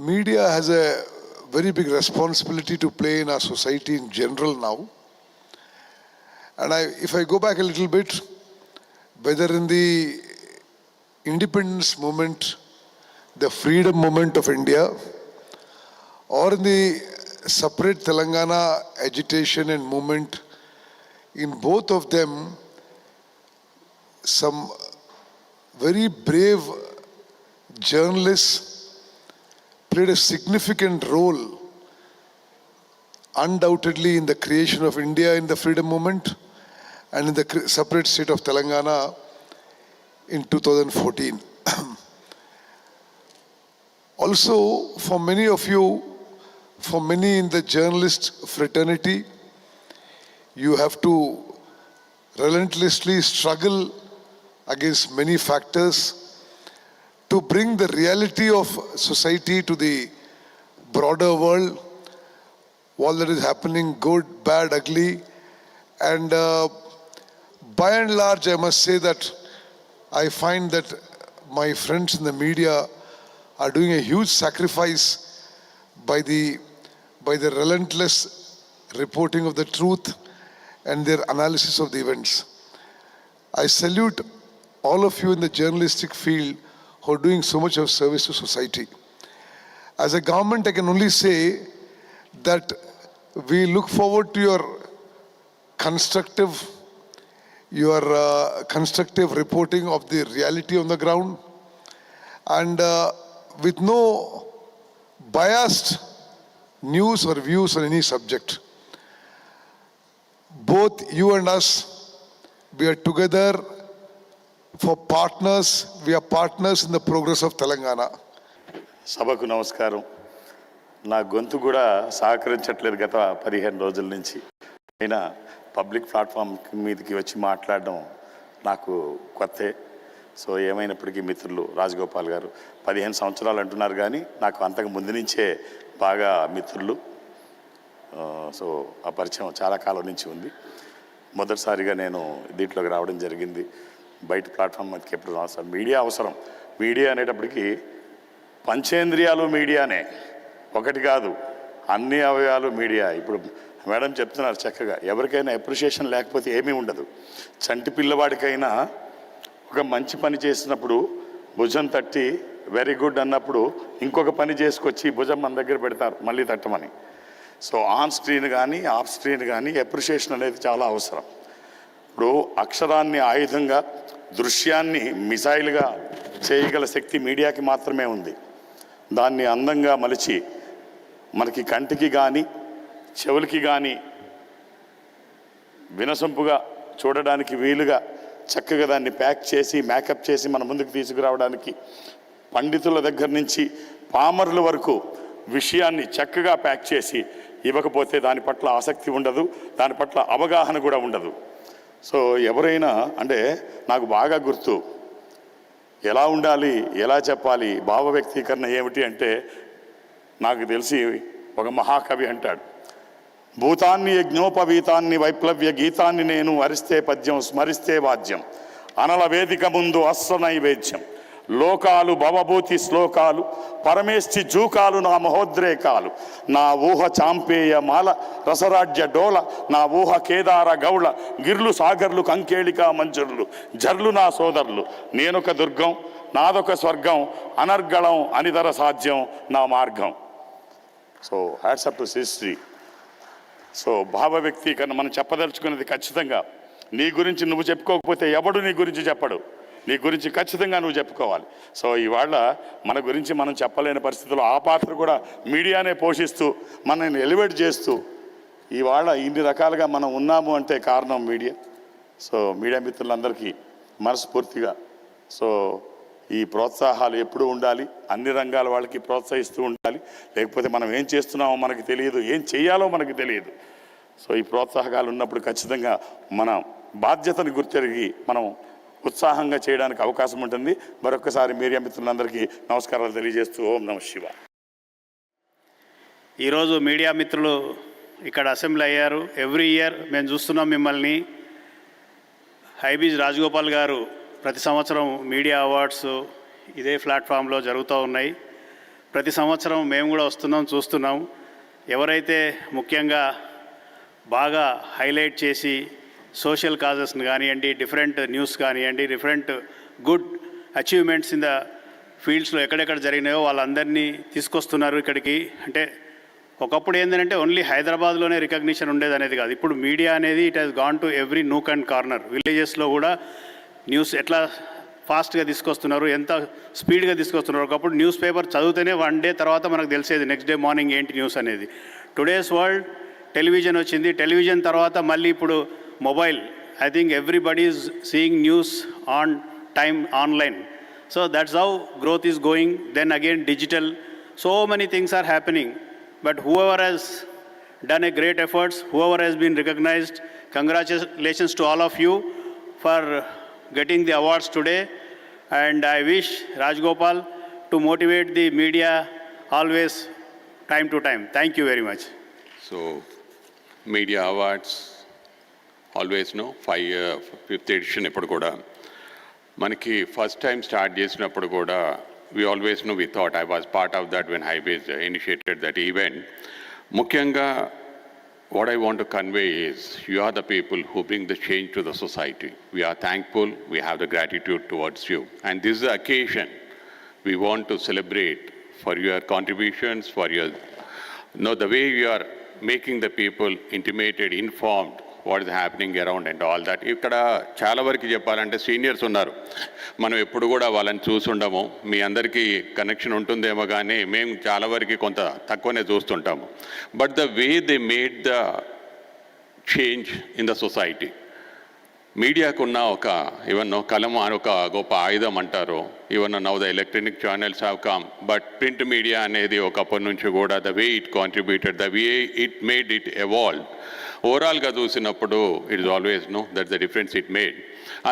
media has a very big responsibility to play in our society in general now. And I, if I go back a little bit, whether in the independence movement, the freedom movement of India, or in the separate Telangana agitation and movement, in both of them, some very brave journalists played a significant role undoubtedly in the creation of India in the freedom movement and in the separate state of Telangana in 2014. also, for many of you, for many in the journalist fraternity, you have to relentlessly struggle against many factors to bring the reality of society to the broader world, all that is happening, good, bad, ugly. And uh, by and large, I must say that I find that my friends in the media are doing a huge sacrifice by the, by the relentless reporting of the truth and their analysis of the events. I salute all of you in the journalistic field who are doing so much of service to society. As a government, I can only say that we look forward to your constructive, your uh, constructive reporting of the reality on the ground, and uh, with no biased news or views on any subject. Both you and us, we are together for partners We partners in the progress of Telangana సభకు నమస్కారం. నా గొంతు కూడా సహకరించట్లేదు గత పదిహేను రోజుల నుంచి. అయినా పబ్లిక్ ప్లాట్ఫామ్ మీదకి వచ్చి మాట్లాడడం నాకు కొత్తే. సో ఏమైనప్పటికీ మిత్రులు రాజగోపాల్ గారు పదిహేను సంవత్సరాలు అంటున్నారు కానీ నాకు అంతకు ముందు నుంచే బాగా మిత్రులు. సో ఆ పరిచయం చాలా కాలం నుంచి ఉంది. మొదటిసారిగా నేను దీంట్లోకి రావడం జరిగింది. బయట ప్లాట్ఫామ్ మీదకి ఎప్పుడు సార్. మీడియా అవసరం. మీడియా అనేటప్పటికీ పంచేంద్రియాలు మీడియానే. ఒకటి కాదు అన్ని అవయవాలు మీడియా. ఇప్పుడు మేడం చెప్తున్నారు చక్కగా ఎవరికైనా అప్రిషియేషన్ లేకపోతే ఏమీ ఉండదు. చంటి పిల్లవాడికైనా ఒక మంచి పని చేసినప్పుడు భుజం తట్టి వెరీ గుడ్ అన్నప్పుడు ఇంకొక పని చేసుకొచ్చి భుజం మన దగ్గర పెడతారు మళ్ళీ తట్టమని. సో ఆన్ స్క్రీన్ కానీ ఆఫ్ స్క్రీన్ కానీ అప్రిషియేషన్ అనేది చాలా అవసరం. ఇప్పుడు అక్షరాన్ని ఆయుధంగా దృశ్యాన్ని మిసైల్గా చేయగల శక్తి మీడియాకి మాత్రమే ఉంది. దాన్ని అందంగా మలిచి మనకి కంటికి కానీ చెవులకి కానీ వినసొంపుగా చూడడానికి వీలుగా చక్కగా దాన్ని ప్యాక్ చేసి మేకప్ చేసి మన ముందుకు తీసుకురావడానికి పండితుల దగ్గర నుంచి పామరుల వరకు విషయాన్ని చక్కగా ప్యాక్ చేసి ఇవ్వకపోతే దాని పట్ల ఆసక్తి ఉండదు దాని పట్ల అవగాహన కూడా ఉండదు. సో ఎవరైనా అంటే నాకు బాగా గుర్తు. ఎలా ఉండాలి ఎలా చెప్పాలి భావ వ్యక్తీకరణ ఏమిటి అంటే నాకు తెలిసి ఒక మహాకవి అంటాడు. భూతాన్ని యజ్ఞోపవీతాన్ని వైప్లవ్య గీతాన్ని నేను అరిస్తే పద్యం స్మరిస్తే వాద్యం. అనల వేదిక ముందు అస్స నైవేద్యం. లోకాలు భవభూతి శ్లోకాలు పరమేష్ఠి జూకాలు నా మహోద్రేకాలు. నా ఊహ చాంపేయ మాల రసరాజ్య డోల నా ఊహ కేదార గౌళ గిర్లు సాగర్లు కంకేళిక మంజుర్లు జర్లు నా సోదరులు. నేనొక దుర్గం నాదొక స్వర్గం అనర్గళం అనితర సాధ్యం నా మార్గం. So hats off to Sri Sri so భావ వ్యక్తీకరణ మనం చెప్పదలుచుకున్నది ఖచ్చితంగా. నీ గురించి నువ్వు చెప్పుకోకపోతే ఎవడు నీ గురించి చెప్పడు? నీ గురించి ఖచ్చితంగా నువ్వు చెప్పుకోవాలి. సో ఇవాళ మన గురించి మనం చెప్పలేని పరిస్థితుల్లో ఆ పాత్ర కూడా మీడియానే పోషిస్తూ మనల్ని ఎలివేట్ చేస్తూ ఇవాళ ఇన్ని రకాలుగా మనం ఉన్నాము అంటే కారణం మీడియా. సో మీడియా మిత్రులందరికీ మనస్ఫూర్తిగా. సో ఈ ప్రోత్సాహాలు ఎప్పుడూ ఉండాలి అన్ని రంగాల వాళ్ళకి ప్రోత్సహిస్తూ ఉండాలి. లేకపోతే మనం ఏం చేస్తున్నామో మనకి తెలియదు ఏం చేయాలో మనకి తెలియదు. సో ఈ ప్రోత్సాహకాలు ఉన్నప్పుడు ఖచ్చితంగా మన బాధ్యతను గుర్తెరిగి మనం ఉత్సాహంగా చేయడానికి అవకాశం ఉంటుంది. మరొకసారి మీడియా మిత్రులందరికీ నమస్కారాలు తెలియజేస్తూ ఓం నమ శివ. ఈరోజు మీడియా మిత్రులు ఇక్కడ అసెంబ్లీ అయ్యారు. ఎవ్రీ ఇయర్ మేము చూస్తున్నాం మిమ్మల్ని. హైబీజ్ రాజగోపాల్ గారు ప్రతి సంవత్సరం మీడియా అవార్డ్స్ ఇదే ప్లాట్ఫామ్లో జరుగుతూ ఉన్నాయి. ప్రతి సంవత్సరం మేము కూడా వస్తున్నాం చూస్తున్నాం. ఎవరైతే ముఖ్యంగా బాగా హైలైట్ చేసి సోషల్ కాజెస్ని కానివ్వండి డిఫరెంట్ న్యూస్ కానివ్వండి different good achievements in the ఫీల్డ్స్లో ఎక్కడెక్కడ జరిగినాయో వాళ్ళందరినీ తీసుకొస్తున్నారు ఇక్కడికి. అంటే ఒకప్పుడు ఏంటంటే ఓన్లీ హైదరాబాద్లోనే రికగ్నిషన్ ఉండేది అనేది కాదు. ఇప్పుడు మీడియా అనేది it has gone to every nook and corner విలేజెస్లో కూడా న్యూస్ ఎట్లా ఫాస్ట్గా తీసుకొస్తున్నారు ఎంత స్పీడ్గా తీసుకొస్తున్నారు. ఒకప్పుడు న్యూస్ పేపర్ చదివితేనే వన్ డే తర్వాత మనకు తెలిసేది నెక్స్ట్ డే మార్నింగ్ ఏంటి న్యూస్ అనేది. టుడేస్ వరల్డ్ టెలివిజన్ వచ్చింది టెలివిజన్ తర్వాత మళ్ళీ ఇప్పుడు mobile, I think everybody is seeing news on time online. So that's how growth is going. Then again, digital. So many things are happening. But whoever has done a great efforts, whoever has been recognized, congratulations to all of you for getting the awards today. And I wish Rajgopal to motivate the media always time to time. Thank you very much. So, media awards always no five fifth edition ఇప్పుడు కూడా. మనకి first time start చేసినప్పుడు కూడా we always no we thought I was part of that when highways initiated that event ముఖ్యంగా what I want to convey is you are the people who bring the change to the society we're thankful we have the gratitude towards you and this the occasion we want to celebrate for your contributions, for your, no, the way you are making the people intimated, informed, what is happening around and all that. ఇక్కడ చాలా వరకు చెప్పాలంటే seniors ఉన్నారు. మనం ఎప్పుడు కూడా వాళ్ళని చూసుండము. మీ అందరికీ కనెక్షన్ ఉంటుందేమో కానీ మేము చాలా వరకు కొంత తక్కువనే చూస్తుంటాము. But the way they made the change in the society మీడియాకున్న ఒక ఈవెన్ కలం అని ఒక గొప్ప ఆయుధం అంటారు. Even now the electronic channels have come. But print media అనేది ఒకప్పటి నుంచి కూడా the way it contributed the way it made it evolve. ఓవరాల్గా చూసినప్పుడు it is always no that the difference it made.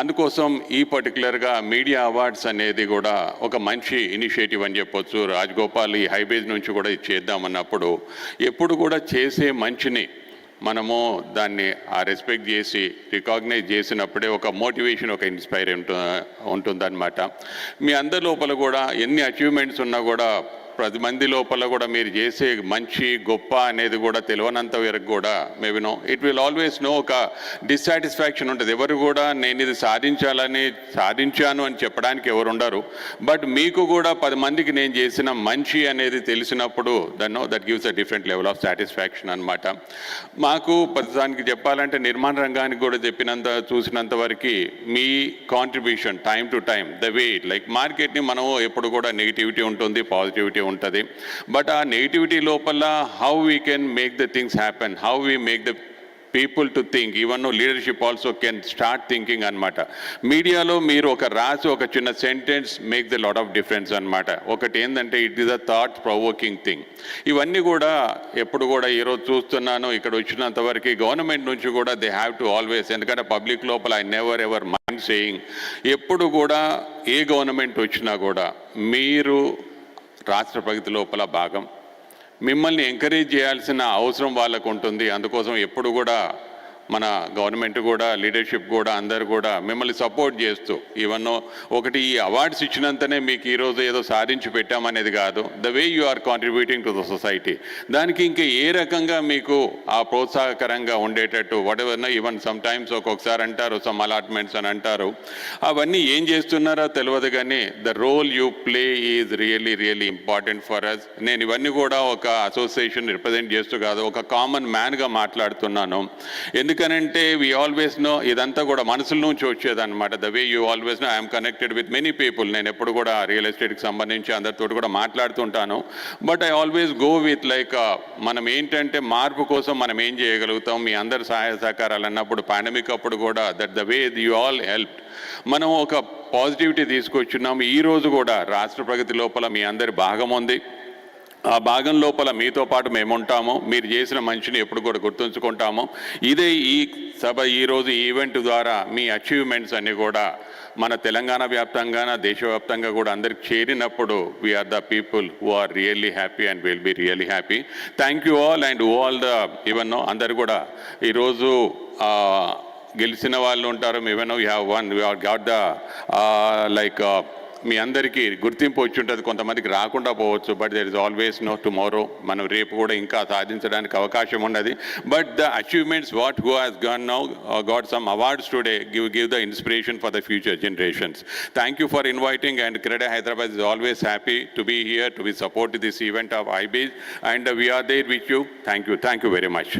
అందుకోసం ఈ పర్టికులర్గా మీడియా అవార్డ్స్ అనేది కూడా ఒక మంచి ఇనిషియేటివ్ అని చెప్పొచ్చు. రాజగోపాల్ ఈ హైవేజ్ నుంచి కూడా ఇది చేద్దామన్నప్పుడు ఎప్పుడు కూడా చేసే మంచిని మనము దాన్ని ఆ రెస్పెక్ట్ చేసి రికాగ్నైజ్ చేసినప్పుడే ఒక మోటివేషన్ ఒక ఇన్స్పైర్ ఉంటుంది ఉంటుందన్నమాట. మీ అందరి లోపల కూడా ఎన్ని అచీవ్మెంట్స్ ఉన్నా కూడా పది మంది లోపల కూడా మీరు చేసే మంచి గొప్ప అనేది కూడా తెలియనంత వరకు కూడా maybe no it will always no ఒక డిస్సాటిస్ఫాక్షన్ ఉంటుంది. ఎవరు కూడా నేను ఇది సాధించాలని సాధించాను అని చెప్పడానికి ఎవరు ఉండరు. బట్ మీకు కూడా పది మందికి నేను చేసిన మంచి అనేది తెలిసినప్పుడు dunno that gives a different level of satisfaction అనమాట మాకు ప్రతిదానికి చెప్పాలంటే నిర్మాణ రంగానికి కూడా చెప్పినంత చూసినంత వరకు మీ contribution time to time the way like మార్కెట్ని మనం ఎప్పుడు కూడా నెగిటివిటీ ఉంటుంది పాజిటివిటీ ఉంటుంది. బట్ ఆ నెగిటివిటీ లోపల how we can make the things happen how we make the people to think even leadership also can start thinking అనమాట మీడియాలో మీరు ఒక రాసి ఒక చిన్న sentence make the lot of difference అనమాట ఒకటి ఏంటంటే it is a thought provoking thing ఇవన్నీ కూడా ఎప్పుడు కూడా ఈరోజు చూస్తున్నాను ఇక్కడ వచ్చినంత వరకు గవర్నమెంట్ నుంచి కూడా దే హ్యావ్ టు ఆల్వేస్ ఎందుకంటే పబ్లిక్ లోపల I never ever mind saying ఎప్పుడు కూడా ఏ గవర్నమెంట్ వచ్చినా కూడా మీరు రాష్ట్ర ప్రగతి లోపల భాగం. మిమ్మల్ని ఎంకరేజ్ చేయాల్సిన అవసరం వాళ్ళకు ఉంటుంది. అందుకోసం ఎప్పుడు కూడా మన గవర్నమెంట్ కూడా లీడర్షిప్ కూడా అందరు కూడా మిమ్మల్ని సపోర్ట్ చేస్తూ ఈవెన్ ఒకటి ఈ అవార్డ్స్ ఇచ్చినంతనే మీకు ఈరోజు ఏదో సాధించి పెట్టామనేది కాదు. The way you are contributing to the society దానికి ఇంకా ఏ రకంగా మీకు ఆ ప్రోత్సాహకరంగా ఉండేటట్టు whatever even sometimes ఒక్కొక్కసారి అంటారు సమ్ అలాట్మెంట్స్ అని అంటారు. అవన్నీ ఏం చేస్తున్నారో తెలియదు కానీ the role you play is really really important for us నేను ఇవన్నీ కూడా ఒక అసోసియేషన్ రిప్రజెంట్ చేస్తూ కాదు ఒక కామన్ మ్యాన్గా మాట్లాడుతున్నాను. ఎందుకనంటే వీ ఆల్వేస్ నో ఇదంతా కూడా మనసుల నుంచి వచ్చేదన్నమాట. The way you always know I'm connected with many people నేను ఎప్పుడు కూడా రియల్ ఎస్టేట్కి సంబంధించి అందరితో కూడా మాట్లాడుతుంటాను. But I always go with like మనం ఏంటంటే మార్పు కోసం మనం ఏం చేయగలుగుతాం? మీ అందరి సహాయ సహకారాలు అన్నప్పుడు పాండమిక్ అప్పుడు కూడా that the way you all help మనం ఒక పాజిటివిటీ తీసుకొచ్చున్నాము ఈ రోజు కూడా రాష్ట్ర ప్రగతి లోపల మీ అందరి భాగం ఉంది. ఆ భాగం లోపల మీతో పాటు మేము ఉంటాము మీరు చేసిన మంచిని ఎప్పుడు కూడా గుర్తుంచుకుంటాము. ఇదే ఈ సభ ఈరోజు ఈ ఈవెంట్ ద్వారా మీ అచీవ్మెంట్స్ అన్నీ కూడా మన తెలంగాణ వ్యాప్తంగా దేశవ్యాప్తంగా కూడా అందరికి చేరినప్పుడు we are the people who are really happy and will be really happy thank you all and all the even అందరు కూడా ఈరోజు గెలిచిన వాళ్ళు ఉంటారు. Even you have won you have got the like మీ అందరికీ గుర్తింపు వచ్చి ఉంటుంది. కొంతమందికి రాకుండా పోవచ్చు but there is always no tomorrow మనం రేపు కూడా ఇంకా సాధించడానికి అవకాశం ఉండదు but the achievements what who has gone now got some awards today give give the inspiration for the future generations thank you for inviting and క్రీడా Hyderabad is always happy to be here to be support this event of ఐబీజ్ and we are there with you thank you thank you very much